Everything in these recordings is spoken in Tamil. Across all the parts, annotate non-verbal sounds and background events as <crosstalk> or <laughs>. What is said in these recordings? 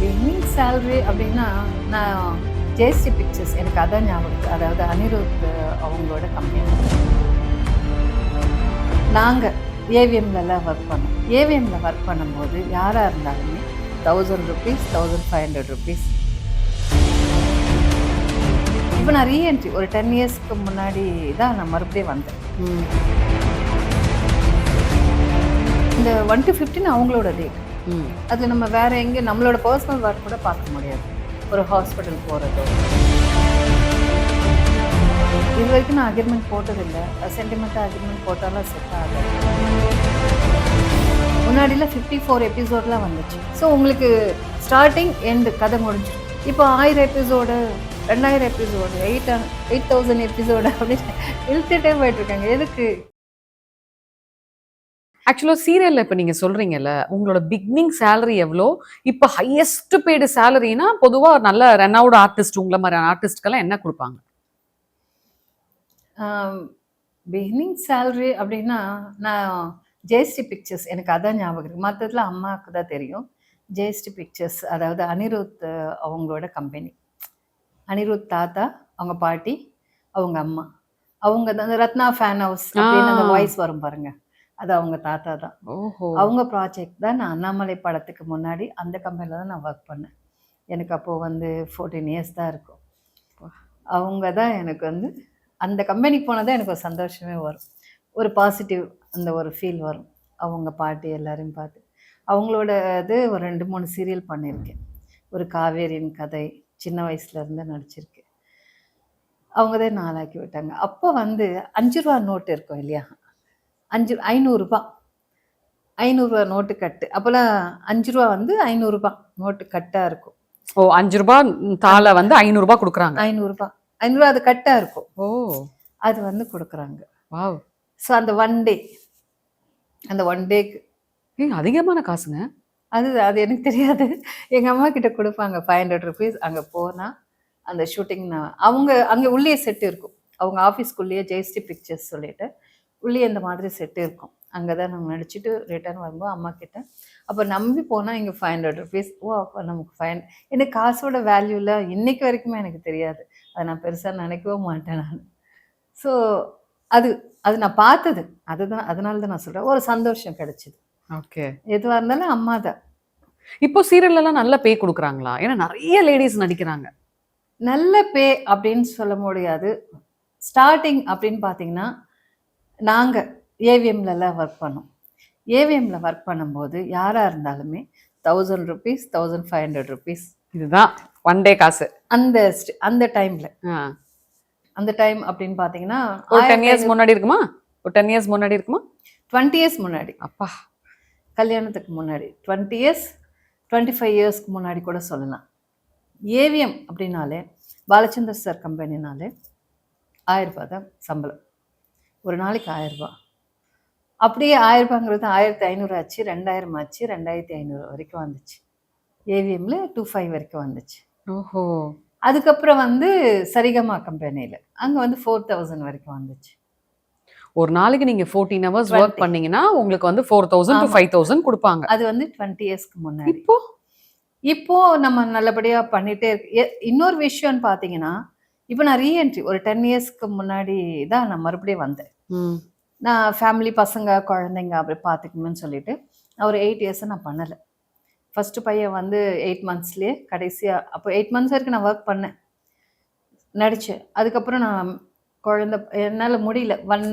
பிகினிங் சேலரி அப்படின்னா நான் ஜேஎஸ்டி பிக்சர்ஸ் எனக்கு அதான் ஞாபகம். அதாவது அனிருத் அவங்களோட கம்பெனி நாங்கள் ஏவிஎம்லலாம் ஒர்க் பண்ணோம். ஏவிஎம்ல ஒர்க் பண்ணும்போது யாராக இருந்தாலுமே thousand rupees thousand five hundred rupees இப்போ நான் ரீஎன்ட்ரி ஒரு டென் இயர்ஸ்க்கு முன்னாடி தான் நான் மறுபடியும் வந்தேன். இந்த ஒன் டு ஃபிஃப்டின் அவங்களோட டேட் அது நம்ம வேற எங்கே நம்மளோட பர்சனல் ஒர்க் கூட பார்க்க முடியாது. ஒரு ஹாஸ்பிட்டல் போகிறதோ இது வரைக்கும் நான் அக்ரிமெண்ட் போட்டதில்லை. சென்டிமெண்ட்டாக அக்ரிமெண்ட் போட்டாலும் செட் ஆகும் முன்னாடியில் ஃபிஃப்டி ஃபோர் எபிசோட்லாம் வந்துச்சு. ஸோ உங்களுக்கு ஸ்டார்டிங் எண்டு கதை முடிஞ்சிடும். இப்போ ஆயிரம் எபிசோடு ரெண்டாயிரம் episode eight eight thousand episode அப்படின்னு இழுத்துட்டே போயிட்டுருக்காங்க எதுக்கு? ஆக்சுவலாக சீரியல்ல இப்போ நீங்க சொல்றீங்கல்ல உங்களோட பிகினிங் சேலரி எவ்வளோ? இப்போ ஹையஸ்ட் பெய்டு சேலரினா பொதுவா ஒரு நல்ல ரெனவுட் ஆர்டிஸ்ட் உங்களை மாதிரியான ஆர்டிஸ்ட்க்கெல்லாம் என்ன கொடுப்பாங்க? பிகினிங் சேலரி அப்படின்னா நான் ஜேஎஸ்டி பிக்சர்ஸ் எனக்கு அதான் ஞாபகம் இருக்குது மற்றதுல அம்மாவுக்கு தான் தெரியும். ஜேஎஸ்டி பிக்சர்ஸ் அதாவது அனிருத் அவங்களோட கம்பெனி அனிருத் தாத்தா அவங்க பாட்டி அவங்க அம்மா. அவங்க அந்த ரத்னா ஃபேன் ஹவுஸ் அப்படின்னு அந்த. வாய்ஸ் வரும் பாருங்க. அது அவங்க தாத்தா தான். ஓஹோ. அவங்க ப்ராஜெக்ட் தான் நான் அண்ணாமலை படத்துக்கு முன்னாடி அந்த கம்பெனியில் தான் நான் ஒர்க் பண்ணேன். எனக்கு அப்போது வந்து ஃபோர்டீன் இயர்ஸ் தான் இருக்கும். அவங்க தான் எனக்கு வந்து அந்த கம்பெனிக்கு போனால் தான் எனக்கு ஒரு சந்தோஷமே வரும். ஒரு பாசிட்டிவ் அந்த ஒரு ஃபீல் வரும். அவங்க பாட்டு எல்லாரையும் பார்த்து. அவங்களோட இது ஒரு ரெண்டு மூணு சீரியல் பண்ணியிருக்கேன். ஒரு காவேரியின் கதை சின்ன வயசுலேருந்து நடிச்சிருக்கேன் அவங்க தான் நாளாக்கி விட்டாங்க. அப்போ வந்து அஞ்சு ரூபா நோட்டு இருக்கும் இல்லையா? அஞ்சு ஐநூறுரூபா ஐநூறுரூவா நோட்டு கட்டு. அப்போல்லாம் அஞ்சு ரூபா வந்து ஐநூறுரூபா நோட்டு கட்டாக இருக்கும். ஓ அஞ்சு ரூபாய் தாளை வந்து ஐநூறு ரூபாய் கொடுக்குறாங்க. ஐநூறுரூபா ஐநூறுரூவா அது கட்டாக இருக்கும். ஓ. அது வந்து கொடுக்குறாங்க. வாவ். ஸோ அந்த ஒன் டே அந்த ஒன் டேக்கு ஏய் அதிகமான காசுங்க. அது அது எனக்கு தெரியாது. எங்கள் அம்மா கிட்ட கொடுப்பாங்க ஃபைவ் ஹண்ட்ரட் ருபீஸ் அங்கே போனால் அந்த ஷூட்டிங் நான் அவங்க அங்கே உள்ளே செட்டு இருக்கும். அவங்க ஆஃபீஸ்க்குள்ளேயே ஜெயஸ்டி பிக்சர்ஸ் சொல்லிட்டு. உள்ளே இந்த மாதிரி செட்டு இருக்கும். அங்கே தான் நாங்கள் நடிச்சுட்டு ரிட்டர்ன் வரும்போது அம்மா கிட்ட அப்போ நம்பி போனால் இங்கே ஃபைவ் ஹண்ட்ரட் ருபீஸ் ஓ அப்போ நமக்கு ஃபைன் எனக்கு காசோட வேல்யூலாம் இன்னைக்கு வரைக்குமே எனக்கு தெரியாது. அதை நான் பெருசாக நினைக்கவே மாட்டேன் நான். ஸோ அது அது நான் பார்த்தது. அதுதான் அதனால தான் நான் சொல்கிறேன் ஒரு சந்தோஷம் கிடைச்சிது. ஓகே எதுவாக இருந்தாலும் அம்மா தான். இப்போ சீரியல்ல எல்லாம் நல்ல பே கொடுக்குறாங்களா? ஏன்னா நிறைய லேடிஸ் நடிக்கிறாங்க. நல்ல பே அப்படின்னு சொல்ல முடியாது. ஸ்டார்டிங் அப்படின்னு பார்த்தீங்கன்னா நாங்கள் ஏவிஎம்லலாம் ஒர்க் பண்ணோம். ஏவிஎம்ல ஒர்க் பண்ணும்போது யாராக இருந்தாலுமே thousand rupees thousand five hundred rupees இதுதான் ஒன் டே காசு. அந்த அந்த டைமில். அந்த டைம் அப்படின்னு பார்த்தீங்கன்னா ஒரு டென் இயர்ஸ் முன்னாடி இருக்குமா? ஒரு டென் இயர்ஸ் முன்னாடி இருக்குமா? டுவெண்ட்டி இயர்ஸ் முன்னாடி. அப்பா. கல்யாணத்துக்கு முன்னாடி. டுவெண்ட்டி இயர்ஸ் டுவெண்ட்டி ஃபைவ் இயர்ஸ்க்கு முன்னாடி கூட சொல்லலாம். ஏவிஎம் அப்படின்னாலே பாலச்சந்தர் சார் கம்பெனினாலே ஆயிரம் ரூபாய் தான் சம்பளம். ஒரு நாளைக்கு ஆயிரம் ரூபாய். அப்படியே ஆயிரம் ரூபாங்கிறது ஆயிரத்தி ஐநூறு ஆச்சு ரெண்டாயிரம் ஆச்சு ரெண்டாயிரத்தி ஐநூறு வரைக்கும் வந்துச்சு. ஏவிஎம்ல டூ ஃபைவ் வரைக்கும் வந்துச்சு. ஓஹோ. அதுக்கப்புறம் வந்து சரிகமா கம்பெனியில் அங்கே வந்து ஃபோர் தௌசண்ட் வரைக்கும் வந்துச்சு. ஒரு நாளைக்கு நீங்க ஃபோர்டீன் ஹவர்ஸ் ஒர்க் 20. பண்ணீங்கன்னா உங்களுக்கு வந்து four thousand to. Five thousand கொடுப்பாங்க. அது வந்து டுவெண்ட்டி இயர்ஸ்க்கு முன்னாடி. இப்போ? இப்போ நம்ம நல்லபடியா பண்ணிட்டே இருக்கு. இன்னொரு விஷயம்னு பார்த்தீங்கன்னா இப்போ நான் ரீஎன்ட்ரி ஒரு டென் இயர்ஸ்க்கு முன்னாடி தான் நான் மறுபடியும் வந்தேன். நான் ஃபேமிலி பசங்க குழந்தைங்க அப்படி பார்த்துக்கணும்னு சொல்லிட்டு ஒரு எயிட் இயர்ஸை நான் பண்ணலை. ஃபஸ்ட்டு பையன் வந்து எயிட் மந்த்ஸ்லேயே கடைசியாக அப்போ எயிட் மந்த்ஸ் வரைக்கும் நான் ஒர்க் பண்ணேன். நடித்தேன் அதுக்கப்புறம் நான் குழந்த என்னால் முடியல. ஒன்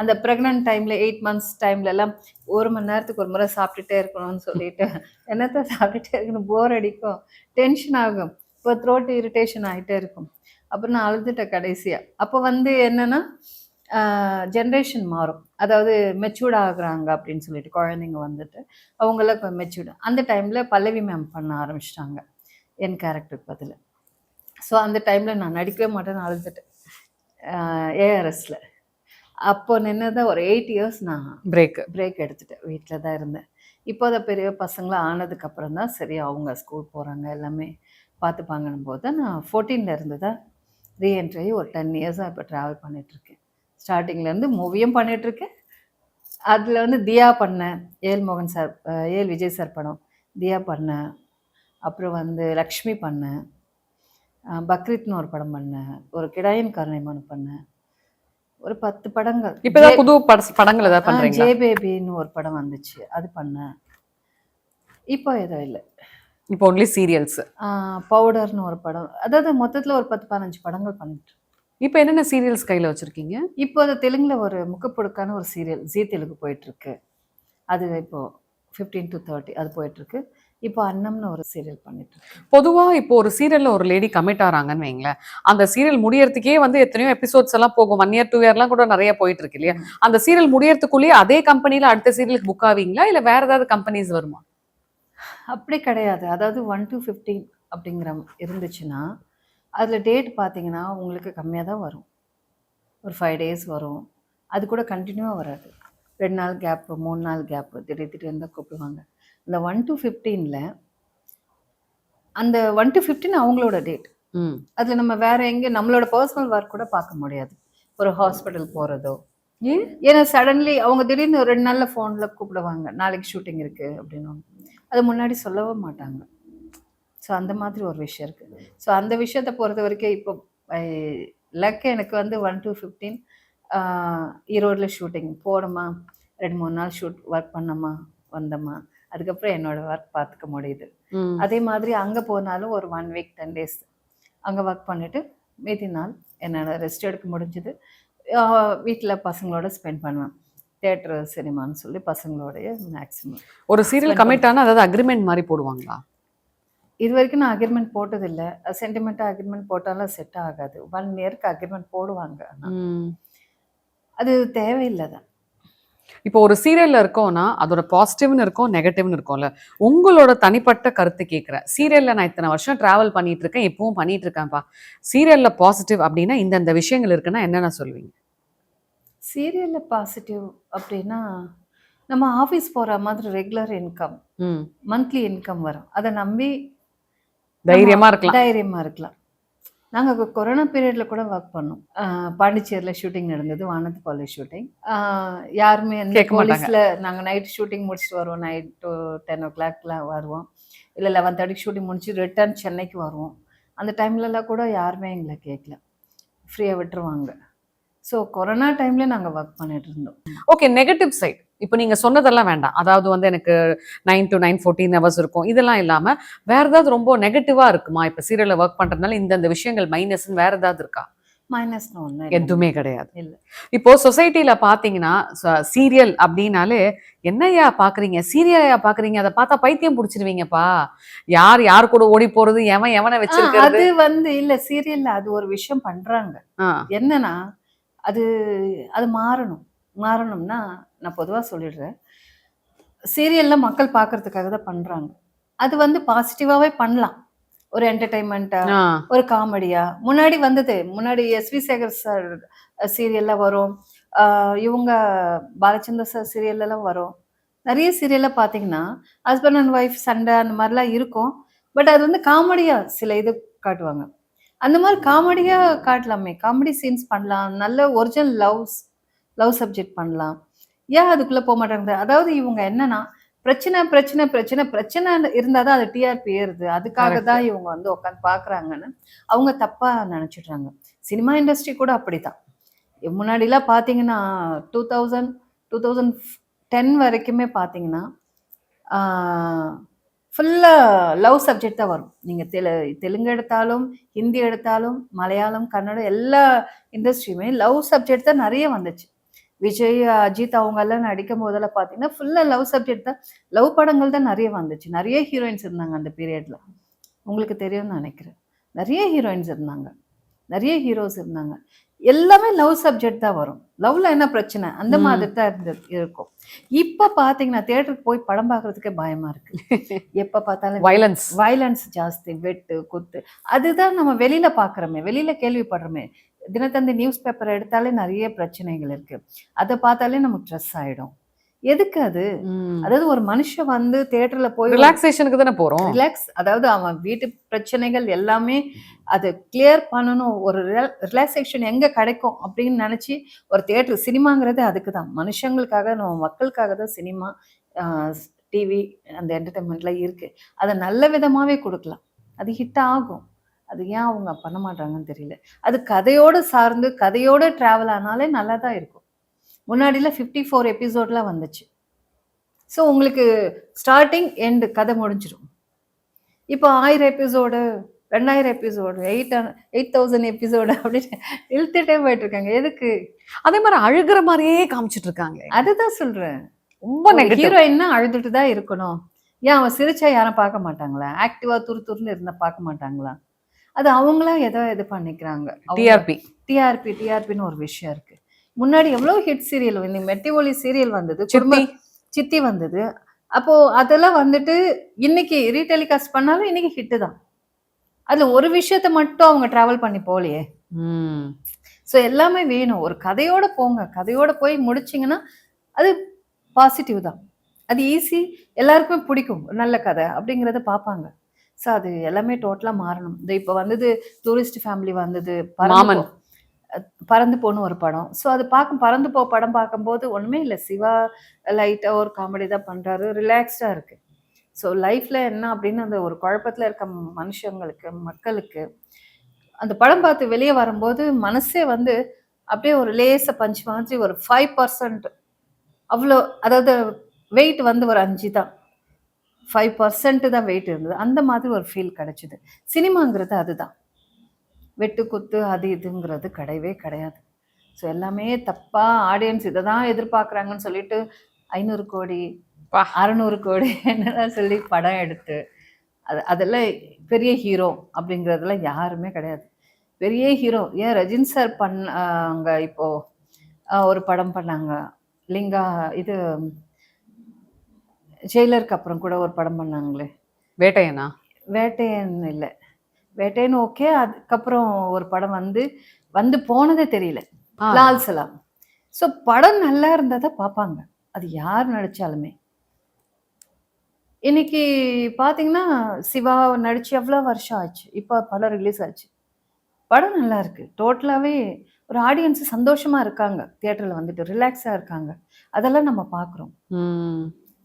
அந்த ப்ரெக்னென்ட் டைமில் எயிட் மந்த்ஸ் டைம்ல எல்லாம் ஒரு மணி நேரத்துக்கு ஒரு முறை சாப்பிட்டுட்டே இருக்கணும்னு சொல்லிட்டு என்னத்த சாப்பிட்டுட்டே இருக்கணும்? போர் அடிக்கும். டென்ஷன் ஆகும். இப்போ த்ரோட் இரிட்டேஷன் ஆகிட்டே இருக்கும். அப்புறம் நான் அழுதுட்டேன் கடைசியாக அப்போ வந்து என்னென்னா ஜென்ரேஷன் மாறும். அதாவது மெச்சூர்ட் ஆகுறாங்க அப்படின்னு சொல்லிட்டு குழந்தைங்க வந்துட்டு அவங்களாம் மெச்சூர்டு அந்த டைமில் பல்லவி மேம் பண்ண ஆரம்பிச்சிட்டாங்க. என் கேரக்டருக்கு பதில். ஸோ அந்த டைமில் நான் நடிக்கவே மாட்டேன்னு அழுதுட்டேன். ஏஆர்எஸில் அப்போ நின்னதான் ஒரு எயிட் இயர்ஸ் நான் பிரேக் பிரேக் எடுத்துட்டேன். வீட்டில் தான் இருந்தேன். இப்போ தான் பெரிய பசங்களாம் ஆனதுக்கப்புறம் தான் சரி அவங்க ஸ்கூல் போகிறாங்க எல்லாமே பார்த்துப்பாங்கன்னும் போது தான் நான் 14 ல இருந்து தான் ரீஎன்ட்ரி ஒரு டென் இயர்ஸாக இப்போ ட்ராவல் பண்ணிகிட்ருக்கேன் ஸ்டார்டிங்லேருந்து மூவியும் பண்ணிகிட்ருக்கேன் அதில் வந்து தியா பண்ணேன் ஏல் மோகன் சார் ஏல் விஜய் சார் படம் தியா பண்ணேன் அப்புறம் வந்து லக்ஷ்மி பண்ணேன் பக்ரீத்னு ஒரு படம் பண்ணேன் ஒரு கிடாயின் கருணைமான் பண்ணேன் ஒரு பத்து படங்கள். இப்ப ஏதாவது புது பட- படங்கள் ஏதாவது ஆ, பண்றீங்களா? ஜே பேபின்னு ஒரு படம் வந்துச்சு. அது பண்ணேன் இப்போ எதுவும் இல்லை. இப்போ ஒன்லி சீரியல்ஸ் பவுடர்னு ஒரு படம். அதாவது மொத்தத்துல ஒரு பத்து பதினஞ்சு படங்கள் பண்ணிட்டு இப்போ என்னென்ன சீரியல்ஸ் கையில வச்சிருக்கீங்க? இப்போ அது தெலுங்குல ஒரு முக்கப்படுக்கான ஒரு சீரியல் ஜீ தெலுங்கு போயிட்டு இருக்கு அது இப்போ ஃபிஃப்டீன் டு தேர்ட்டி அது போயிட்டு இருக்கு இப்போ அன்னம்னு ஒரு சீரியல் பண்ணிட்டு இருக்கேன் பொதுவா இப்போ ஒரு சீரியல்ல ஒரு லேடி கமிட் ஆறாங்கன்னு வைங்களேன். அந்த சீரியல் முடியறதுக்கே வந்து எத்தனையோ எபிசோட்ஸ் எல்லாம் போகும். ஒன் இயர் டூ இயர்லாம் கூட நிறைய போயிட்டு இருக்கு இல்லையா? அந்த சீரியல் முடியறதுக்குள்ளேயே அதே கம்பெனில அடுத்த சீரியலுக்கு புக் ஆவீங்களா? இல்ல வேற ஏதாவது கம்பெனிஸ் வருமா? அப்படி கிடையாது. அதாவது ஒன் டு ஃபிஃப்டீன் அப்படிங்கிற இருந்துச்சுன்னா அதில் டேட் பார்த்தீங்கன்னா உங்களுக்கு கம்மியாக தான் வரும். ஒரு ஃபைவ் டேஸ் வரும். அது கூட கண்டினியூவாக வராது. ரெண்டு நாள் கேப்பு மூணு நாள் கேப்பு திடீர் திடீர்னு தான் கூப்பிடுவாங்க. இந்த ஒன் டு ஃபிஃப்டீனில் அந்த ஒன் டு ஃபிஃப்டீன் அவங்களோட டேட் ம். அதில் நம்ம வேற எங்கே நம்மளோட பர்சனல் ஒர்க் கூட பார்க்க முடியாது. ஒரு ஹாஸ்பிட்டல் போகிறதோ ஏன்? ஏன்னா சடன்லி அவங்க திடீர்னு ஒரு ரெண்டு நாளில் ஃபோனில் கூப்பிடுவாங்க. நாளைக்கு ஷூட்டிங் இருக்குது அப்படின்னு. அது முன்னாடி சொல்லவே மாட்டாங்க. ஸோ அந்த மாதிரி ஒரு விஷயம் இருக்குது ஸோ அந்த விஷயத்தை பொறுத்த வரைக்கும் இப்போ லக் எனக்கு வந்து ஒன் டு ஃபிஃப்டீன் ஈரோடில் ஷூட்டிங் போனோமா ரெண்டு மூணு நாள் ஷூட் ஒர்க் பண்ணோமா? வந்தோமா? அதுக்கப்புறம் என்னோட ஒர்க் பார்த்துக்க முடியுது. அதே மாதிரி அங்கே போனாலும் ஒரு ஒன் வீக் டென் டேஸ் அங்கே ஒர்க் பண்ணிவிட்டு மீதி நாள் என்னோட ரெஸ்ட் எடுக்க முடிஞ்சுது. வீட்டில் பசங்களோட ஸ்பெண்ட் பண்ணுவேன். தேட்டரு சினிமான்னு சொல்லி பசங்களோடைய மேக்ஸிமம் ஒரு சீரியல் கமிட் ஆனா அதாவது அக்ரிமெண்ட் மாதிரி போடுவாங்களா? இது வரைக்கும் நான் அக்ரிமெண்ட் போட்டதில்லை. சென்டிமெண்ட்டாக அக்ரிமெண்ட் போட்டாலும் செட் ஆகாது. ஒன் இயருக்கு அக்ரிமெண்ட் போடுவாங்க. அது தேவையில்லை தான். இப்போ ஒரு சீரியல்ல இருக்கோம்னா அதோட பாசிட்டிவ்னு இருக்கும் நெகட்டிவ்னு இருக்கும்ல. உங்களோட தனிப்பட்ட கருத்து கேட்குறேன் சீரியல்ல நான் இத்தனை வருஷம் டிராவல் பண்ணிட்டு இருக்கேன் இப்பவும் பண்ணிட்டு இருக்கேன்ப்பா. சீரியல்ல பாசிட்டிவ் அப்படின்னா இந்தந்த விஷயங்கள் இருக்குன்னா என்னென்ன சொல்லுவீங்க? சீரியலில் பாசிட்டிவ் அப்படின்னா நம்ம ஆஃபீஸ் போகிற மாதிரி ரெகுலர் இன்கம் மந்த்லி இன்கம் வரும். அதை நம்பி தைரியமா இருக்கலாம். தைரியமா இருக்கலாம். நாங்கள் கொரோனா பீரியட்ல கூட ஒர்க் பண்ணோம். பாண்டிச்சேரியில் ஷூட்டிங் நடந்தது வானத்து பாலி ஷூட்டிங் யாருமே மாட்டாங்க. போலீஸில் நாங்கள் நைட் ஷூட்டிங் முடிச்சுட்டு வருவோம். நைட் டு டென் ஓ கிளாக்லாம் வருவோம். இல்லை லெவன் தேர்ட்டிக்கு ஷூட்டிங் முடிச்சு ரிட்டர்ன் சென்னைக்கு வருவோம். அந்த டைம்லலாம் கூட யாருமே எங்களை கேட்கல. ஃப்ரீயாக விட்டுருவாங்க. ஸோ கொரோனா டைம்ல நாங்கள் ஒர்க் பண்ணிட்டு இருந்தோம். ஓகே நெகட்டிவ் சைட் இப்போ நீங்க சொன்னதெல்லாம் வேண்டாம். அதாவது வந்து எனக்கு nine to nine fourteen hours இருக்கும். இதெல்லாம் இல்லாம வேற ஏதாவது ரொம்ப நெகட்டிவா இருக்குமா? இப்போ சீரியல்ல ஒர்க் பண்றதுனால இந்தந்த விஷயங்கள் மைனஸ் வேற ஏதாவது இருக்கா? மைனஸ்னு ஒன்று எதுவுமே கிடையாது. இல்ல. இப்போ சொசைட்டில பாத்தீங்கன்னா சீரியல் அப்படின்னாலே என்னய்யா பாக்குறீங்க சீரியலையா பாக்குறீங்க அதை பார்த்தா பைத்தியம் பிடிச்சிருவீங்கப்பா. யார் யார் கூட ஓடி போறது? எவன் எவனை வச்சிருக்கிறது? அது வந்து இல்ல சீரியல்ல அது ஒரு விஷயம் பண்றாங்க. ஆ, என்னன்னா அது அது மாறணும். மாறணும்னா நான் பொதுவாக சொல்லிடுறேன். சீரியல்ல மக்கள் பார்க்கறதுக்காக தான் பண்றாங்க. அது வந்து பாசிட்டிவாவே பண்ணலாம். ஒரு என்டர்டைன்மெண்ட்டா ஒரு காமெடியா முன்னாடி வந்தது முன்னாடி எஸ்வி சேகர் சார் சீரியல்ல வரும். இவங்க பாலச்சந்தர் சார் சீரியல்லாம் வரும். நிறைய சீரியல்ல பார்த்தீங்கன்னா ஹஸ்பண்ட் அண்ட் ஒய்ஃப் சண்டை அந்த மாதிரிலாம் இருக்கும். பட் அது வந்து காமெடியா சில இது காட்டுவாங்க. அந்த மாதிரி காமெடியா காட்டலாமே. காமெடி சீன்ஸ் பண்ணலாம். நல்ல ஒரிஜினல் லவ்ஸ் லவ் சப்ஜெக்ட் பண்ணலாம். ஏன் அதுக்குள்ள போக மாட்டாங்க? அதாவது இவங்க என்னன்னா பிரச்சனை பிரச்சனை பிரச்சனை பிரச்சனை இருந்தால் தான் அது டிஆர்பி ஏறுது. அதுக்காக. தான் இவங்க வந்து உட்காந்து பார்க்குறாங்கன்னு அவங்க தப்பா நினச்சிடுறாங்க. சினிமா இண்டஸ்ட்ரி கூட அப்படிதான் முன்னாடிலாம் பார்த்தீங்கன்னா two thousand two thousand ten வரைக்குமே பார்த்தீங்கன்னா ஃபுல்லாக லவ் சப்ஜெக்ட் தான் வரும். நீங்கள் தெலு தெலுங்கு எடுத்தாலும் ஹிந்தி எடுத்தாலும் மலையாளம் கன்னடம் எல்லா இண்டஸ்ட்ரியுமே லவ் சப்ஜெக்ட் தான் நிறைய வந்துச்சு. விஜய் அஜித் அவங்கெல்லாம் நடிக்கும் போதெல்லாம் பார்த்தீங்கன்னா ஃபுல்லாக லவ் சப்ஜெக்ட் தான் லவ் படங்கள் தான் நிறைய வந்துச்சு. நிறைய ஹீரோயின்ஸ் இருந்தாங்க அந்த பீரியடில் உங்களுக்கு தெரியும்னு நினைக்கிறேன். நிறைய ஹீரோயின்ஸ் இருந்தாங்க. நிறைய ஹீரோஸ் இருந்தாங்க. எல்லாமே லவ் சப்ஜெக்ட் தான் வரும். லவ்ல என்ன பிரச்சனை? அந்த. மாதிரி தான் இருந்து இருக்கும். இப்ப பாத்தீங்கன்னா தியேட்டருக்கு போய் படம் பார்க்கறதுக்கே பயமா இருக்கு. <laughs> எப்ப பார்த்தாலும் வயலன்ஸ் வயலன்ஸ் ஜாஸ்தி வெட்டு குத்து. அதுதான் நம்ம வெளியில பாக்குறோமே வெளியில கேள்விப்படுறோமே. தினத்தந்தி நியூஸ் பேப்பர் எடுத்தாலே நிறைய பிரச்சனைகள் இருக்கு. அதை பார்த்தாலே நமக்கு ஸ்ட்ரெஸ் ஆயிடும். எதுக்கு அது? அதாவது ஒரு மனுஷன் வந்து தியேட்டர்ல போய் ரிலாக்ஸேஷனுக்கு தானே போறோம். ரிலாக்ஸ் அதாவது அவன் வீட்டு பிரச்சனைகள் எல்லாமே அதை கிளியர் பண்ணணும். ஒரு ரிலாக்ஸேஷன் எங்க கிடைக்கும் அப்படின்னு நினைச்சு ஒரு தியேட்டர் சினிமாங்கிறது அதுக்கு தான் மனுஷங்களுக்காக நம்ம மக்களுக்காக தான் சினிமா டிவி அந்த என்டர்டைன்மெண்ட்லாம் இருக்கு. அதை நல்ல விதமாவே கொடுக்கலாம். அது ஹிட் ஆகும். அது ஏன் அவங்க பண்ண மாட்டாங்கன்னு தெரியல. அது கதையோடு சார்ந்து கதையோட ட்ராவல் ஆனாலே நல்லா தான் இருக்கும். முன்னாடிலாம் ஃபிஃப்டி ஃபோர் எபிசோட்லாம் வந்துச்சு. ஸோ உங்களுக்கு ஸ்டார்டிங் எண்டு கதை முடிஞ்சிடும் இப்போ ஆயிரம் எபிசோடு ரெண்டாயிரம் episode eight eight thousand episode அப்படின்னு இழுத்துட்டே போயிட்டு இருக்காங்க எதுக்கு? அதே மாதிரி அழுகிற மாதிரியே காமிச்சிட்டு இருக்காங்க. அதுதான் சொல்றேன். ரொம்ப ஹீரோயின்னா அழுதுட்டு தான் இருக்கணும். ஏன் அவன் சிரிச்சா யாரும் பார்க்க மாட்டாங்களா? ஆக்டிவா துரு துருன்னு இருந்தா பார்க்க மாட்டாங்களா? அது அவங்களா ஏதோ இது பண்ணிக்கிறாங்க. டிஆர்பி டிஆர்பி டிஆர்பின்னு ஒரு விஷயம் இருக்கு. முன்னாடி எவ்வளவு ஹிட் சீரியல் வந்து மெட்டி ஒலி சீரியல் வந்தது குடும்ப சித்தி வந்தது. அப்போ அதெல்லாம் வந்துட்டு இன்னைக்கு ரீடெலிகாஸ்ட் பண்ணாலும் இன்னைக்கு ஹிட்டு தான். அதுல ஒரு விஷயத்த மட்டும் அவங்க டிராவல் பண்ணி போகலையே. ஸோ எல்லாமே வேணும். ஒரு கதையோட போங்க. கதையோட போய் முடிச்சிங்கன்னா அது பாசிட்டிவ் தான். அது ஈஸி எல்லாருக்குமே பிடிக்கும். ஒரு நல்ல கதை அப்படிங்கிறத பார்ப்பாங்க. ஸோ அது எல்லாமே டோட்டலாக மாறணும். இந்த இப்போ வந்தது டூரிஸ்ட் ஃபேமிலி வந்தது. மாமன். பறந்து போகணும் ஒரு படம். ஸோ அது பார்க்க பறந்து போ படம் பார்க்கும்போது ஒன்றுமே இல்லை. சிவா லைட்டாக ஒரு காமெடி தான் பண்ணுறாரு ரிலாக்ஸ்டாக இருக்குது ஸோ லைஃப்பில் என்ன அப்படின்னு அந்த ஒரு குழப்பத்தில் இருக்க மனுஷங்களுக்கு மக்களுக்கு அந்த படம் பார்த்து வெளியே வரும்போது மனசே வந்து அப்படியே ஒரு லேச பஞ்ச் மாதிரி ஒரு ஃபைவ் பர்சன்ட் அவ்வளோ அதாவது வெயிட் வந்து ஒரு அஞ்சு தான். ஃபைவ் பர்சன்ட் தான் வெயிட் இருந்தது. அந்த மாதிரி ஒரு ஃபீல் கிடச்சிது. சினிமாங்கிறது அதுதான். வெட்டு குத்து அது இதுங்கிறது கிடையவே கிடையாது. ஸோ எல்லாமே தப்பாக ஆடியன்ஸ் இதை தான் எதிர்பார்க்குறாங்கன்னு சொல்லிட்டு ஐநூறு கோடி. அறநூறு கோடி என்னதான் சொல்லி படம் எடுத்து அது அதெல்லாம் பெரிய ஹீரோ அப்படிங்கிறதுலாம் யாருமே கிடையாது. பெரிய ஹீரோ ஏன் ரஜினி சார் பண்ணாங்க இப்போ? ஆஹ் ஒரு படம் பண்ணாங்க. லிங்கா இது ஜெயிலருக்கு அப்புறம் கூட ஒரு படம் பண்ணாங்களே. வேட்டையனா? வேட்டையன் இல்லை. வேட்டையன் ஓகே அதுக்கப்புறம் ஒரு படம் வந்து வந்து போனதே தெரியல. லால் சலாம். ஸோ படம் நல்லா இருந்தால் தான் பார்ப்பாங்க. அது யார் நடிச்சாலுமே. இன்னைக்கு பார்த்தீங்கன்னா சிவா நடிச்சு எவ்வளோ வருஷம் ஆச்சு? இப்போ படம் ரிலீஸ் ஆச்சு. படம் நல்லா இருக்கு. டோட்டலாகவே ஒரு ஆடியன்ஸ் சந்தோஷமா இருக்காங்க. தியேட்டரில் வந்துட்டு ரிலாக்ஸாக இருக்காங்க. அதெல்லாம் நம்ம பார்க்குறோம்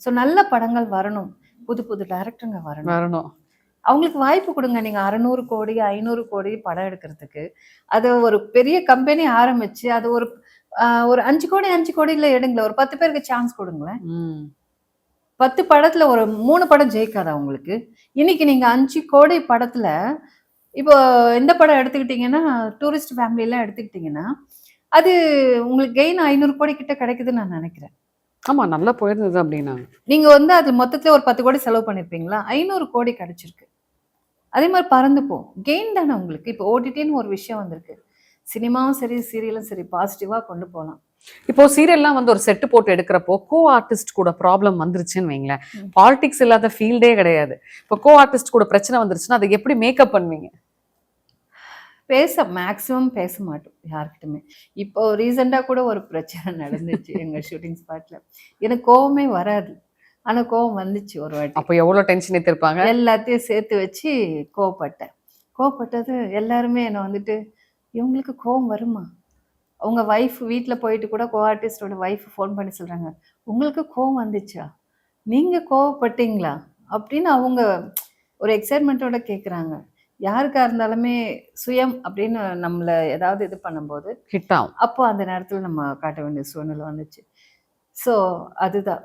ஸோ நல்ல படங்கள் வரணும். புது புது டைரக்டருங்க வரணும். வரணும். அவங்களுக்கு வாய்ப்பு கொடுங்க. நீங்க அறநூறு கோடி ஐநூறு கோடி படம் எடுக்கிறதுக்கு. அது ஒரு பெரிய கம்பெனி ஆரம்பிச்சு அது ஒரு ஒரு அஞ்சு கோடி அஞ்சு கோடியில எடுங்களேன். ஒரு பத்து பேருக்கு சான்ஸ் கொடுங்களேன். பத்து படத்துல ஒரு மூணு படம் ஜெயிக்காதா உங்களுக்கு? இன்னைக்கு நீங்க அஞ்சு கோடி படத்துல இப்போ எந்த படம் எடுத்துக்கிட்டீங்கன்னா டூரிஸ்ட் ஃபேமிலி எல்லாம் எடுத்துக்கிட்டீங்கன்னா அது உங்களுக்கு கெயின் ஐநூறு கோடி கிட்ட கிடைக்குதுன்னு நான் நினைக்கிறேன். ஆமா நல்லா போயிருந்தது அப்படின்னாங்க. நீங்க வந்து அது மொத்தத்துல ஒரு பத்து கோடி செலவு பண்ணிருப்பீங்களா? ஐநூறு கோடி கிடைச்சிருக்கு. அதே மாதிரி பறந்து போ கெயின் தானே உங்களுக்கு? இப்போ ஓடிடின்னு ஒரு விஷயம் வந்திருக்கு. சினிமாவும் சரி சீரியலும் சரி பாசிட்டிவா கொண்டு போகலாம் இப்போ சீரியல்லாம் வந்து ஒரு செட்டு போட்டு எடுக்கிறப்போ கோ ஆர்டிஸ்ட் கூட ப்ராப்ளம் வந்துருச்சுன்னு வைங்களேன். பாலிடிக்ஸ் இல்லாத ஃபீல்டே கிடையாது. இப்போ கோ ஆர்டிஸ்ட் கூட பிரச்சனை வந்துருச்சுன்னா அதை எப்படி மேக்கப் பண்ணுவீங்க? பேச மேக்ஸிமம் பேச மாட்டோம் யார்கிட்டயுமே. இப்போ ரீசெண்டாக கூட ஒரு பிரச்சனை நடந்துச்சு எங்க ஷூட்டிங் ஸ்பாட்ல எனக்கு கோவமே வராது. ஆனா கோவம் வந்துச்சு ஒரு வாட்டி. அப்போ எவ்வளவு டென்ஷன் ஏத்திருப்பாங்க எல்லாத்தையும் சேர்த்து வச்சு கோவப்பட்டேன். கோவப்பட்டது எல்லாருமே என்னை வந்துட்டு இவங்களுக்கு கோவம் வருமா? அவங்க ஒய்ஃப் வீட்டில் போயிட்டு கூட கோ ஆர்டிஸ்டோட ஒய்ஃப் ஃபோன் பண்ணி சொல்கிறாங்க உங்களுக்கு கோவம் வந்துச்சா? நீங்கள் கோவப்பட்டீங்களா? அப்படின்னு அவங்க ஒரு எக்ஸைட்மெண்ட்டோட கேட்குறாங்க யாருக்கா இருந்தாலுமே சுயம் அப்படின்னு நம்மளை ஏதாவது இது பண்ணும்போது ஹிட் ஆகும் அப்போ அந்த நேரத்தில் நம்ம காட்ட வேண்டிய சூழ்நிலை வந்துச்சு. ஸோ அதுதான்.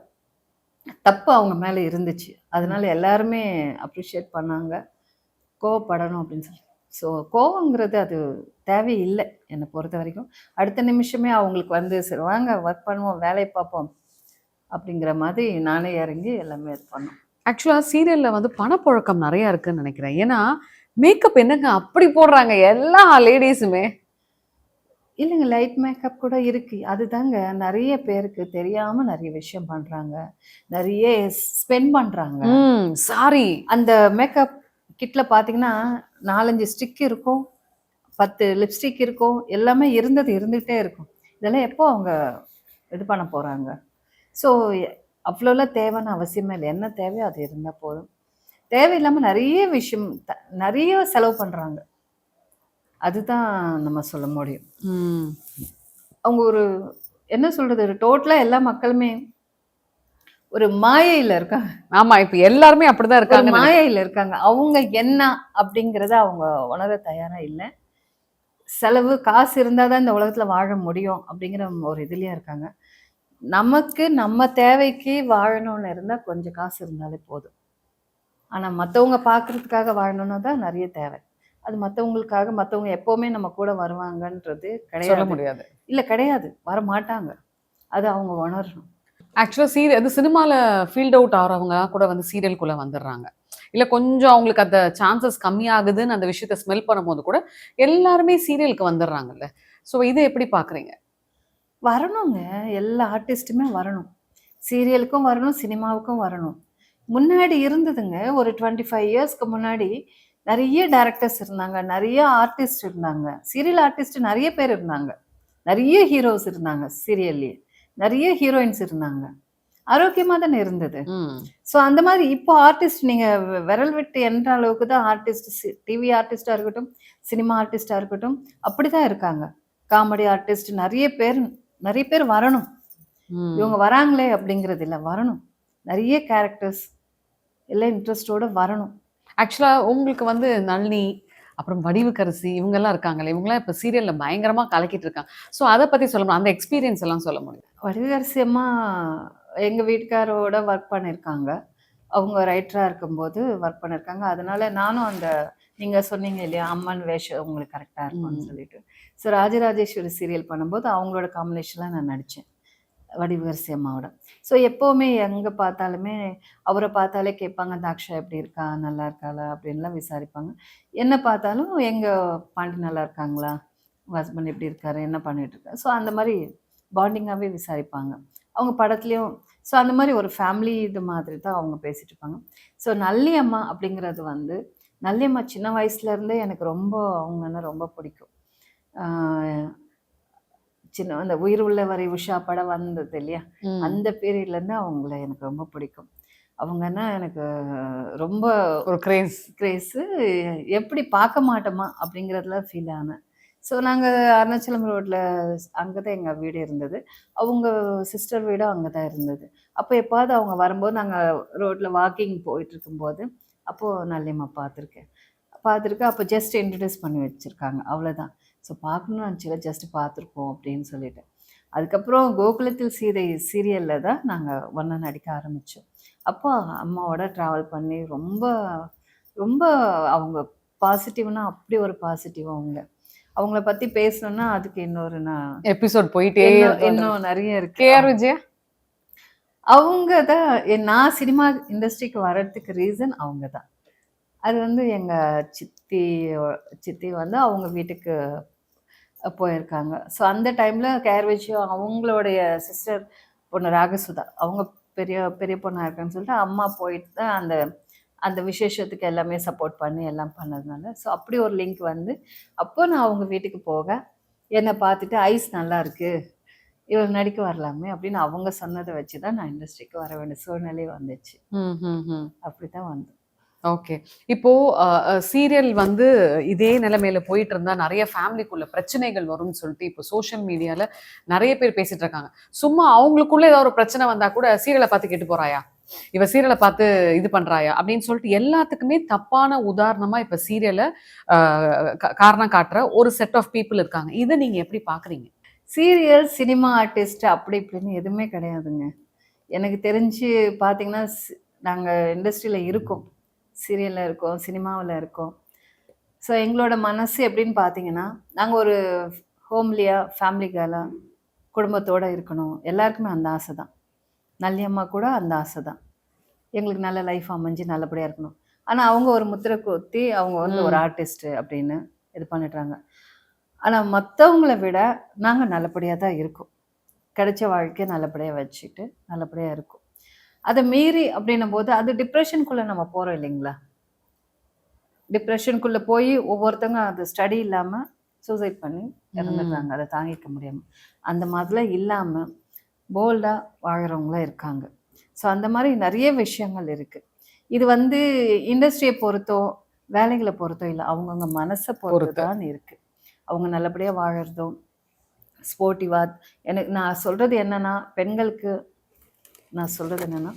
தப்பு அவங்க மேலே இருந்துச்சு. அதனால எல்லாருமே அப்ரிஷியேட் பண்ணாங்க. கோவப்படணும் அப்படின்னு சொல்லி. ஸோ கோவங்கிறது அது தேவையில்லை என்னை பொறுத்த வரைக்கும். அடுத்த நிமிஷமே அவங்களுக்கு வந்து சரி வாங்க ஒர்க் பண்ணுவோம் வேலையை பார்ப்போம் அப்படிங்கிற மாதிரி நானே இறங்கி எல்லாமே இது பண்ணோம். ஆக்சுவலாக சீரியலில் வந்து பணப்புழக்கம் நிறையா இருக்குதுன்னு நினைக்கிறேன். ஏன்னா மேக்கப் என்னங்க அப்படி போடுறாங்க? எல்லா லேடிஸுமே இல்லைங்க லைட் மேக்கப் கூட இருக்கு. அதுதாங்க நிறைய பேருக்கு தெரியாம நிறைய விஷயம் பண்றாங்க. நிறைய ஸ்பெண்ட் பண்றாங்க. ம் சாரி. அந்த மேக்கப் கிட்ல பாத்தீங்கன்னா நாலஞ்சு ஸ்டிக் இருக்கும் பத்து லிப்ஸ்டிக் இருக்கும் எல்லாமே இருந்தது இருந்துகிட்டே இருக்கும். இதெல்லாம் எப்போ அவங்க இது பண்ண போறாங்க? ஸோ அவ்வளோலாம் தேவைன்னு அவசியமே இல்லை. என்ன தேவையோ அது இருந்தால் போதும். தேவையில்லாமல் நிறைய விஷயம் நிறைய செலவு பண்ணுறாங்க அதுதான் நம்ம சொல்ல முடியும். அவங்க ஒரு என்ன சொல்றது டோட்டலாக எல்லா மக்களுமே ஒரு மாயையில இருக்காங்க. ஆமா இப்ப எல்லாருமே அப்படிதான் ஒரு இருக்காங்க மாயையில இருக்காங்க. அவங்க என்ன அப்படிங்கறத அவங்க உணர தயாரா இல்லை. செலவு காசு இருந்தாதான் இந்த உலகத்துல வாழ முடியும் அப்படிங்கிற ஒரு இதுலயே இருக்காங்க. நமக்கு நம்ம தேவைக்கு வாழணும்னு இருந்தா கொஞ்சம் காசு இருந்தாலே போதும். ஆனா மத்தவங்க பார்க்கறதுக்காக வாழணும்னா தான் நிறைய தேவை. அது மத்தவங்களுக்காக மத்தவங்க எப்பவுமே நம்ம கூட வருவாங்கன்றது கிடையாது. முடியாது. இல்ல கிடையாது. வர மாட்டாங்க அது அவங்க உணரணும். ஆக்சுவலா சீரியல் அது சினிமால ஃபீல்ட் அவுட் ஆகிறவங்க கூட வந்து சீரியலுக்குள்ள வந்துடுறாங்க இல்ல கொஞ்சம் அவங்களுக்கு அந்த சான்சஸ் கம்மியாகுதுன்னு அந்த விஷயத்த ஸ்மெல் பண்ணும்போது கூட எல்லாருமே சீரியலுக்கு வந்துடுறாங்கல்ல சோ இதை எப்படி பாக்குறீங்க? வரணுங்க. எல்லா ஆர்டிஸ்ட்டுமே வரணும். சீரியலுக்கும் வரணும் சினிமாவுக்கும் வரணும். முன்னாடி இருந்ததுங்க. ஒரு டுவெண்ட்டி ஃபைவ் இயர்ஸ்க்கு முன்னாடி நிறைய டேரக்டர்ஸ் இருந்தாங்க நிறைய ஆர்டிஸ்ட் இருந்தாங்க. சீரியல் ஆர்டிஸ்ட் நிறைய பேர் இருந்தாங்க. நிறைய ஹீரோஸ் இருந்தாங்க சீரியல்லையே நிறைய ஹீரோயின்ஸ் இருந்தாங்க. ஆரோக்கியமாக தானே இருந்தது. ஸோ அந்த மாதிரி இப்போ ஆர்டிஸ்ட் நீங்கள் விரல் விட்டு என்ற அளவுக்கு தான் ஆர்டிஸ்ட் டிவி ஆர்டிஸ்டாக இருக்கட்டும் சினிமா ஆர்டிஸ்டாக இருக்கட்டும் அப்படி தான் இருக்காங்க. காமெடி ஆர்டிஸ்ட் நிறைய பேர் நிறைய பேர் வரணும். இவங்க வராங்களே அப்படிங்கிறது இல்லை வரணும். நிறைய கேரக்டர்ஸ் எல்லாம் இன்ட்ரெஸ்டோட வரணும். ஆக்சுவலா உங்களுக்கு வந்து நளினி அப்புறம் வடிவுக்கரசி இவங்க எல்லாம் இருக்காங்களே இவங்கெல்லாம் இப்ப சீரியல்ல பயங்கரமா கலக்கிட்டு இருக்காங்க. சோ அதை பத்தி சொல்ல முடியும்? அந்த எக்ஸ்பீரியன்ஸ் எல்லாம் சொல்ல முடியும்? வடிவரசி அம்மா எங்கள் வீட்டுக்காரோட ஒர்க் பண்ணியிருக்காங்க அவங்க ரைட்டராக இருக்கும்போது ஒர்க் பண்ணியிருக்காங்க அதனால நானும் அந்த நீங்கள் சொன்னீங்க இல்லையா அம்மன் வேஷம் உங்களுக்கு கரெக்டாக இருக்கும்னு. சொல்லிட்டு. ஸோ ராஜராஜேஸ்வரி சீரியல் பண்ணும்போது அவங்களோட காம்பினேஷனில் நான் நடித்தேன் வடிவரசி அம்மாவோட. ஸோ எப்போவுமே எங்கே பார்த்தாலுமே அவரை பார்த்தாலே கேட்பாங்க தாக்ஷா எப்படி இருக்கா? நல்லா இருக்காளா? அப்படின்லாம் விசாரிப்பாங்க. என்ன பார்த்தாலும் எங்கள் பாண்டி நல்லா இருக்காங்களா? உங்கள் ஹஸ்பண்ட் எப்படி இருக்காரு? என்ன பண்ணிகிட்டு இருக்கா ஸோ அந்த மாதிரி பாண்டிங்காகவே விசாரிப்பாங்க. அவங்க படத்துலேயும் ஸோ அந்த மாதிரி ஒரு ஃபேமிலி இது மாதிரி தான் அவங்க பேசிகிட்டு இருப்பாங்க. ஸோ நல்லி அம்மா அப்படிங்கிறது வந்து நல்லி அம்மா சின்ன வயசுலேருந்தே எனக்கு ரொம்ப அவங்கன்னா ரொம்ப பிடிக்கும். சின்ன அந்த உயிர் உள்ள வரை உஷா படம் வந்தது இல்லையா. அந்த பீரியட்லேருந்து அவங்கள எனக்கு ரொம்ப பிடிக்கும். அவங்கன்னா எனக்கு ரொம்ப ஒரு கிரேஸ் கிரேஸு எப்படி பார்க்க மாட்டோமா? அப்படிங்கிறதுல ஃபீல் ஆனேன். ஸோ நாங்கள் அருணாச்சலம் ரோட்டில் அங்கே தான் எங்கள் வீடு இருந்தது. அவங்க சிஸ்டர் வீடும் அங்கே தான் இருந்தது. அப்போ எப்பாவது அவங்க வரும்போது நாங்கள் ரோட்டில் வாக்கிங் போயிட்டு இருக்கும்போது அப்போது நல்லியம்மா பார்த்துருக்கேன். பார்த்துருக்கேன். அப்போ ஜஸ்ட் இன்ட்ரடியூஸ் பண்ணி வச்சுருக்காங்க. அவ்வளோதான் ஸோ பார்க்கணும்னு நினச்சில ஜஸ்ட் பார்த்துருப்போம் அப்படின்னு சொல்லிட்டு. அதுக்கப்புறம் கோகுலத்தில் சீதை சீரியலில் தான் நாங்கள் ஒன்றா நடிக்க ஆரம்பித்தோம் அப்போ அம்மாவோட ட்ராவல் பண்ணி ரொம்ப ரொம்ப அவங்க பாசிட்டிவ்னா அப்படி ஒரு பாசிட்டிவ் அவங்க. அவங்கள பற்றி பேசணும்னா அதுக்கு இன்னொரு நான் எபிசோட் போயிட்டே இன்னும் நிறைய இருக்கு. K R Vijaya? அவங்க தான் என் நான் சினிமா இண்டஸ்ட்ரிக்கு வர்றதுக்கு ரீசன் அவங்க தான். அது வந்து எங்கள் சித்தி சித்தி வந்து அவங்க வீட்டுக்கு போயிருக்காங்க. ஸோ அந்த டைமில் கேர் விஷயம் அவங்களுடைய சிஸ்டர் பொண்ணு ராகசுதா அவங்க பெரிய பெரிய பொண்ணாக இருக்கான்னு சொல்லிட்டு அம்மா போயிட்டு தான் அந்த அந்த விசேஷத்துக்கு எல்லாமே சப்போர்ட் பண்ணி எல்லாம் பண்ணதுனால. ஸோ அப்படி ஒரு லிங்க் வந்து அப்போ நான் அவங்க வீட்டுக்கு போக என்னை பார்த்துட்டு ஐஸ் நல்லா இருக்கு. இவர் நடிக்க வரலாமே அப்படின்னு அவங்க சொன்னதை வச்சு தான் நான் இண்டஸ்ட்ரிக்கு வர வேண்டிய சூழ்நிலை வந்துச்சு. ம், ம், ம். அப்படி தான் வந்து ஓகே இப்போ சீரியல் வந்து இதே நிலைமையில போயிட்டு இருந்தா நிறைய ஃபேமிலிக்குள்ள பிரச்சனைகள் வரும்னு சொல்லிட்டு இப்போ சோஷியல் மீடியால நிறைய பேர் பேசிட்டு இருக்காங்க. சும்மா அவங்களுக்குள்ள ஏதாவது ஒரு பிரச்சனை வந்தா கூட சீரியலை பார்த்து கேட்டு போறாயா? இவ சீரியலை பார்த்து இது பண்றாயா? அப்படின்னு சொல்லிட்டு எல்லாத்துக்குமே தப்பான உதாரணமா இப்ப சீரியலை காரணம் காட்டுற ஒரு செட் ஆஃப் பீப்புள் இருக்காங்க. இதை நீங்க எப்படி பாக்குறீங்க சீரியல் சினிமா ஆர்டிஸ்ட் அப்படி இப்படின்னு எதுவுமே கிடையாதுங்க. எனக்கு தெரிஞ்சு பார்த்தீங்கன்னா நாங்கள் இண்டஸ்ட்ரியில் இருக்கோம். சீரியலில் இருக்கோம் சினிமாவில் இருக்கோம். ஸோ எங்களோட மனசு எப்படின்னு பார்த்தீங்கன்னா நாங்கள் ஒரு ஹோம்லியாக ஃபேமிலி கேர்லாக குடும்பத்தோடு இருக்கணும். எல்லாருக்குமே அந்த ஆசை தான் நல்லியம்மா கூட அந்த ஆசை தான் எங்களுக்கு நல்ல லைஃப் அமைஞ்சு நல்லபடியாக இருக்கணும். ஆனால் அவங்க ஒரு முத்திரை குத்தி அவங்க வந்து ஒரு ம். ஆர்டிஸ்ட் அப்படின்னு இது பண்ணிடுறாங்க. ஆனால் மற்றவங்கள விட நாங்கள் நல்லபடியாக தான் இருக்கோம். கிடைச்ச வாழ்க்கையை நல்லபடியாக வச்சுட்டு நல்லபடியாக இருக்கும். அதை மீறி அப்படின்னும் போது அது டிப்ரெஷனுக்குள்ளே நம்ம போகிறோம் இல்லைங்களா? டிப்ரெஷனுக்குள்ளே போய் ஒவ்வொருத்தங்க அது ஸ்டடி இல்லாமல் சூசைட் பண்ணி இறந்துடுறாங்க. அதை தாங்கிக்க முடியாமல் அந்த மாதிரிலாம் இல்லாமல் போல்டாக வாழ்கிறவங்களாம் இருக்காங்க. ஸோ அந்த மாதிரி நிறைய விஷயங்கள் இருக்குது இது வந்து இண்டஸ்ட்ரியை பொறுத்தோ வேலைகளை பொறுத்தோ இல்லை அவங்கவுங்க மனசை பொறுத்து. தான் இருக்குது அவங்க நல்லபடியாக வாழறதும் ஸ்போர்ட்டிவாக எனக்கு நான் சொல்கிறது என்னன்னா பெண்களுக்கு நான் சொல்கிறது என்னென்னா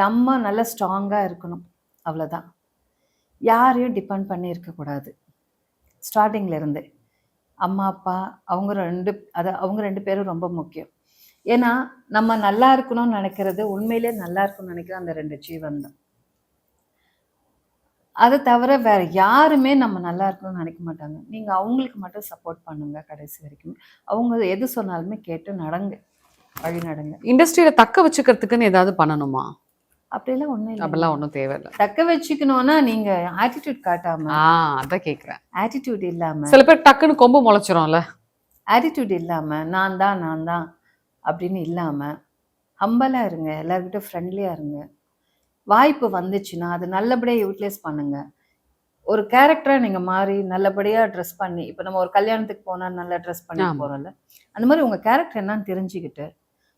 நம்ம நல்ல ஸ்ட்ராங்காக இருக்கணும். அவ்வளோதான் யாரையும் டிபெண்ட் பண்ணி இருக்கக்கூடாது ஸ்டார்டிங்கிலேருந்து அம்மா அப்பா அவங்க ரெண்டு அது அவங்க ரெண்டு பேரும் ரொம்ப முக்கியம். ஏன்னா நம்ம நல்லா இருக்கணும்னு நினைக்கிறது உண்மையிலே நல்லா இருக்கணும்னு நினைக்கிற அந்த ரெண்டு ஜீவன் தான். அதை தவிர வேற யாருமே நம்ம நல்லா இருக்கணும்னு நினைக்க மாட்டாங்க. நீங்கள் அவங்களுக்கு மட்டும் சப்போர்ட் பண்ணுங்க கடைசி வரைக்கும். அவங்க எது சொன்னாலுமே கேட்டு நடங்க. வழி நடங்க இண்டஸ்ட்ரியில தக்க வச்சுக்கிறதுக்குன்னு ஏதாவது பண்ணணுமா? அப்படிலாம் ஒண்ணும் இல்லை அப்படிலாம் ஒன்றும் தேவையில்லை. தக்க வச்சுக்கணும்னா நீங்க ஆட்டிடியூட் காட்டாம ஆ அதான் கேக்குறேன். ஆட்டிடியூட் இல்லாம சில பேர் டக்குன்னு கொம்பு முளைச்சிரும்ல. ஆட்டிடியூட் இல்லாம நான் தான் நான் தான் அப்படின்னு இல்லாம ஹம்பலா இருங்க எல்லார்கிட்ட ஃப்ரெண்ட்லியா இருங்க. வாய்ப்பு வந்துச்சுன்னா அது நல்லபடியா யூட்டிலைஸ் பண்ணுங்க. ஒரு கேரக்டரா நீங்க மாறி நல்லபடியா ட்ரெஸ் பண்ணி இப்போ நம்ம ஒரு கல்யாணத்துக்கு போனா நல்லா ட்ரெஸ் பண்ணி ஆமா. போறோம்ல அந்த மாதிரி உங்க கேரக்டர் என்னன்னு தெரிஞ்சுக்கிட்டு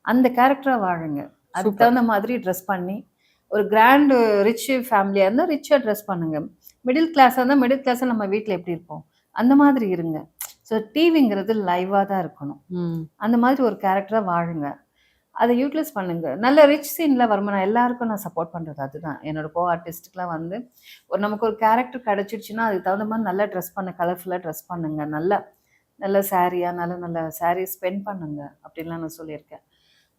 அந்த கேரக்டரா வாழுங்க. அதுக்கு. தகுந்த மாதிரி ட்ரெஸ் பண்ணி ஒரு கிராண்ட் ரிச் ஃபேமிலியாக இருந்தால் ரிச்சாக ட்ரெஸ் பண்ணுங்க. மிடில் கிளாஸாக இருந்தால் மிடில் கிளாஸாக நம்ம வீட்டில் எப்படி இருப்போம்? அந்த மாதிரி இருங்க. ஸோ டிவிங்கிறது லைவாக தான் இருக்கணும். அந்த மாதிரி ஒரு கேரக்டராக வாழுங்க. அதை யூட்டிலைஸ் பண்ணுங்க. நல்ல ரிச் சீனில் வருமா நான் எல்லாருக்கும் நான் சப்போர்ட் பண்ணுறது அதுதான். என்னோட கோ ஆர்டிஸ்ட்டுக்கெலாம் வந்து ஒரு நமக்கு ஒரு கேரக்டர் கிடச்சிடுச்சுன்னா அதுக்கு தகுந்த மாதிரி நல்லா ட்ரெஸ் பண்ண கலர்ஃபுல்லாக ட்ரெஸ் பண்ணுங்க. நல்ல நல்ல சாரியாக நல்ல நல்ல சாரீ ஸ்பெண்ட் பண்ணுங்க. அப்படின்லாம் நான் சொல்லியிருக்கேன்.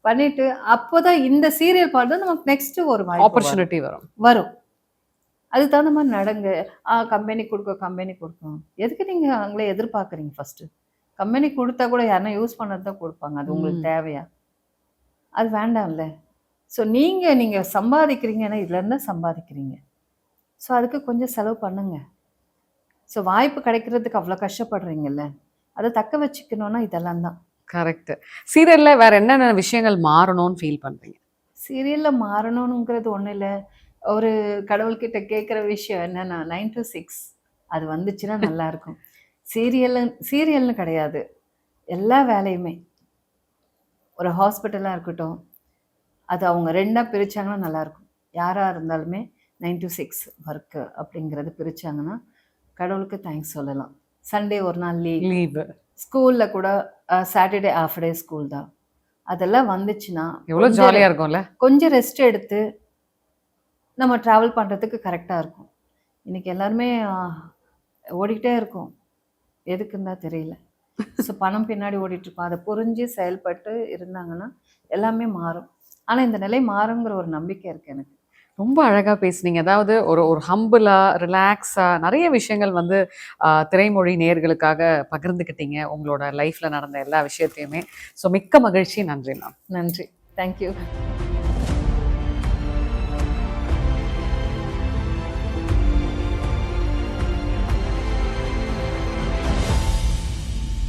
பண்ணிட்டு அப்போதான் இந்த சீரியல் பார்த்து நமக்கு நெக்ஸ்ட் ஒரு. ஆப்பர்ச்சுனிட்டி வரும். வரும். அதுக்கு தகுந்த மாதிரி நடங்க. ஆ கம்பெனி கொடுக்க கம்பெனி கொடுக்கும் எதுக்கு நீங்கள் அவங்களே எதிர்பார்க்குறீங்க ஃபர்ஸ்ட் கம்பெனி கொடுத்தா கூட யாருன்னா யூஸ் பண்ணது தான் கொடுப்பாங்க. அது உங்களுக்கு. தேவையா? அது வேண்டாம்ல. ஸோ நீங்கள் நீங்கள் சம்பாதிக்கிறீங்கன்னா இதுலேருந்து சம்பாதிக்கிறீங்க. ஸோ அதுக்கு கொஞ்சம் செலவு பண்ணுங்க. ஸோ வாய்ப்பு கிடைக்கிறதுக்கு அவ்வளோ கஷ்டப்படுறீங்கல்ல. அதை தக்க வச்சுக்கணும்னா இதெல்லாம் தான். கரெக்ட். சீரியல்ல வேற என்னென்ன விஷயங்கள் மாறணும்னு ஃபீல் பண்றீங்க? சீரியலில் மாறணுங்கிறது ஒன்றும் இல்லை. ஒரு கடவுள்கிட்ட கேட்குற விஷயம் என்னன்னா நைன் to சிக்ஸ் அது வந்துச்சுன்னா <laughs> நல்லா இருக்கும் சீரியல் சீரியல்னு கிடையாது. எல்லா வேலையுமே. ஒரு ஹாஸ்பிட்டலாக இருக்கட்டும் அது அவங்க ரெண்டாக பிரிச்சாங்கன்னா நல்லா இருக்கும் யாராக இருந்தாலுமே நைன் to சிக்ஸ் ஒர்க்கு அப்படிங்கிறது பிரிச்சாங்கன்னா கடவுளுக்கு தேங்க்ஸ் சொல்லலாம். சண்டே ஒரு நாள் லீவ் லீவ் ஸ்கூலில் கூட சாட்டர்டே ஆஃப் டே ஸ்கூல் தான். அதெல்லாம் வந்துச்சுன்னா எவ்வளவு கொஞ்சம் ஜாலியா இருக்கும்ல? கொஞ்சம் ரெஸ்ட் எடுத்து நம்ம ட்ராவல் பண்ணுறதுக்கு கரெக்டாக இருக்கும். இன்னைக்கு எல்லாருமே ஓடிக்கிட்டே இருக்கோம். எதுக்குன்னு தான் தெரியல. ஸோ பணம் பின்னாடி ஓடிட்டு இருக்கோம் அதை புரிஞ்சு செயல்பட்டு இருந்தாங்கன்னா எல்லாமே மாறும். ஆனால் இந்த நிலை மாறுங்கிற ஒரு நம்பிக்கை இருக்கு எனக்கு. ரொம்ப அழகாக பேசுனீங்க. அதாவது ஒரு ஒரு ஹம்பிளாக ரிலாக்ஸாக நிறைய விஷயங்கள் வந்து திரைமொழி நேர்களுக்காக பகிர்ந்துக்கிட்டீங்க. உங்களோட லைஃப்பில் நடந்த எல்லா விஷயத்தையுமே. ஸோ மிக்க மகிழ்ச்சி. நன்றி மேம் நன்றி. தேங்க்யூ